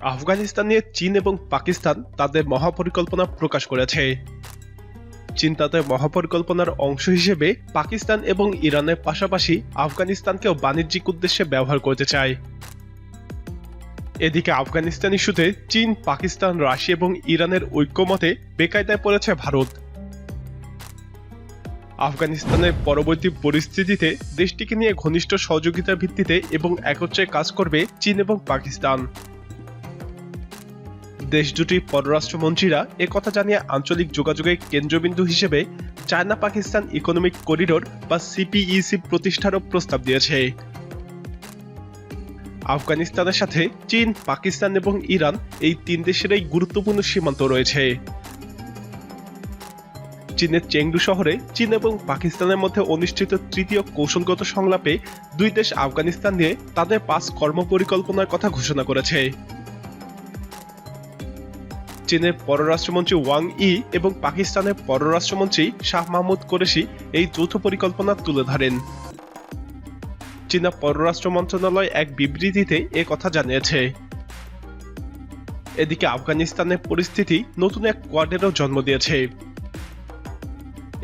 আফগানিস্তান নিয়ে চীন এবং পাকিস্তান তাদের মহাপরিকল্পনা প্রকাশ করেছে। চীন তাদের মহাপরিকল্পনার অংশ হিসেবে পাকিস্তান এবং ইরানের পাশাপাশি আফগানিস্তানকেও বাণিজ্যিক উদ্দেশ্যে ব্যবহার করতে চায়। এদিকে আফগানিস্তান ইস্যুতে চীন, পাকিস্তান, রাশিয়া এবং ইরানের ঐক্যমতে বেকায়দায় পড়েছে ভারত। আফগানিস্তানের পরবর্তী পরিস্থিতিতে দেশটিকে নিয়ে ঘনিষ্ঠ সহযোগিতার ভিত্তিতে এবং একত্রে কাজ করবে চীন এবং পাকিস্তান। দেশ দুটির পররাষ্ট্রমন্ত্রীরা একথা জানিয়ে আঞ্চলিক যোগাযোগের কেন্দ্রবিন্দু হিসেবে চায়না পাকিস্তান ইকোনমিক করিডোর বা সিপিইসি প্রতিষ্ঠারও প্রস্তাব দিয়েছে। আফগানিস্তানের সাথে চীন, পাকিস্তান এবং ইরান এই তিন দেশেরই গুরুত্বপূর্ণ সীমান্ত রয়েছে। চীনের চেংডু শহরে চীন এবং পাকিস্তানের মধ্যে অনুষ্ঠিত তৃতীয় কৌশলগত সংলাপে দুই দেশ আফগানিস্তান নিয়ে তাদের পাঁচ কর্মপরিকল্পনার কথা ঘোষণা করেছে। চীনের পররাষ্ট্রমন্ত্রী ওয়াং ই এবং পাকিস্তানের পররাষ্ট্রমন্ত্রী শাহ মাহমুদ কোরেশি এই যৌথ পরিকল্পনা তুলে ধরেন। চীনা পররাষ্ট্র মন্ত্রণালয় এক বিবৃতিতে এ কথা জানিয়েছে। এদিকে আফগানিস্তানের পরিস্থিতি নতুন এক কোয়াডেরও জন্ম দিয়েছে।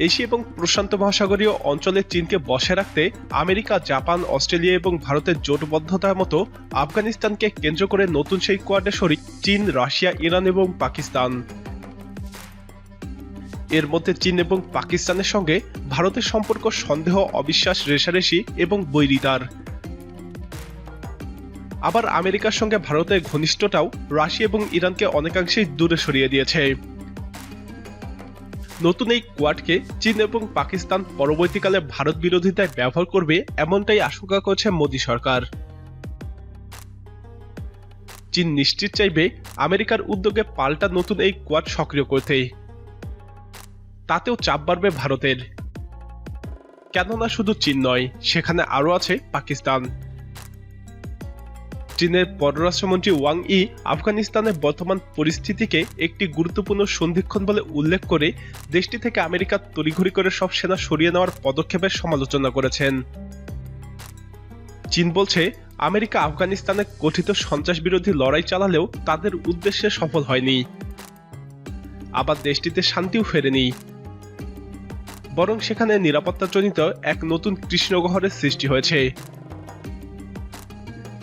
এশিয়া এবং প্রশান্ত মহাসাগরীয় অঞ্চলে চীনকে বসে রাখতে আমেরিকা, জাপান, অস্ট্রেলিয়া এবং ভারতের জোটবদ্ধতার মতো আফগানিস্তানকে কেন্দ্র করে নতুন সেই কোয়াডে শরিক চীন, রাশিয়া, ইরান এবং পাকিস্তান। এর মধ্যে চীন এবং পাকিস্তানের সঙ্গে ভারতের সম্পর্ক সন্দেহ, অবিশ্বাস, রেশারেশি এবং বৈরিতার। আবার আমেরিকার সঙ্গে ভারতের ঘনিষ্ঠটাও রাশিয়া এবং ইরানকে অনেকাংশেই দূরে সরিয়ে দিয়েছে। নতুন এই কোয়াডকে চীন এবং পাকিস্তান পরবর্তীকালে ভারত বিরোধিতায় ব্যবহার করবে এমনটাই আশঙ্কা করছে মোদী সরকার। চীন নিশ্চিত চাইবে আমেরিকার উদ্যোগে পাল্টা নতুন এই কোয়াড সক্রিয় করতে। তাতেও চাপ বাড়বে ভারতের। কেননা শুধু চীন নয়, সেখানে আরও আছে পাকিস্তান। চীনের পররাষ্ট্রমন্ত্রী ওয়াং ই আফগানিস্তানের বর্তমান পরিস্থিতিকে একটি গুরুত্বপূর্ণ সন্ধিক্ষণ বলে উল্লেখ করে দেশটি থেকে আমেরিকা তড়িঘড়ি করে সব সেনা সরিয়ে নেওয়ার পদক্ষেপের সমালোচনা করেছেন। চীন বলছে, আমেরিকা আফগানিস্তানে গঠিত সন্ত্রাস বিরোধী লড়াই চালালেও তাদের উদ্দেশ্যে সফল হয়নি। আবার দেশটিতে শান্তিও ফেরেনি। বরং সেখানে নিরাপত্তাজনিত এক নতুন কৃষ্ণগহরের সৃষ্টি হয়েছে।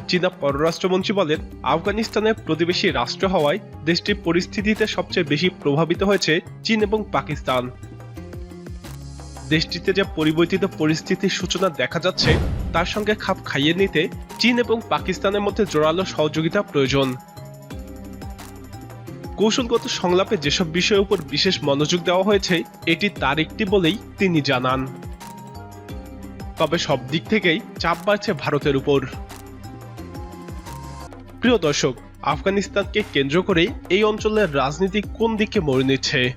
চীনা পররাষ্ট্রমন্ত্রী বলেন, আফগানিস্তানের প্রতিবেশী রাষ্ট্র হওয়ায় দেশটির পরিস্থিতিতে সবচেয়ে বেশি প্রভাবিত হয়েছে চীন এবং পাকিস্তান। দেশটিতে যে পরিবর্তিত পরিস্থিতির সূচনা দেখা যাচ্ছে, তার সঙ্গে খাপ খাইয়ে নিতে চীন এবং পাকিস্তানের মধ্যে জোরালো সহযোগিতা প্রয়োজন। কৌশলগত সংলাপে যেসব বিষয়ের উপর বিশেষ মনোযোগ দেওয়া হয়েছে, এটি তার একটি বলেই তিনি জানান। তবে সব দিক থেকেই চাপ বাড়ছে ভারতের উপর। প্রিয় দর্শক, আফগানিস্তানকে কেন্দ্র করে এই অঞ্চলের রাজনীতি কোন দিকে মরে নিচ্ছে?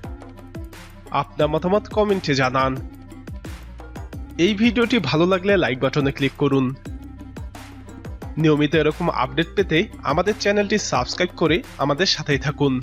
আপনার মতামত কমেন্টে জানান। এই ভিডিওটি ভালো লাগলে লাইক বাটনে ক্লিক করুন। নিয়মিত এরকম আপডেট পেতে আমাদের চ্যানেলটি সাবস্ক্রাইব করে আমাদের সাথেই থাকুন।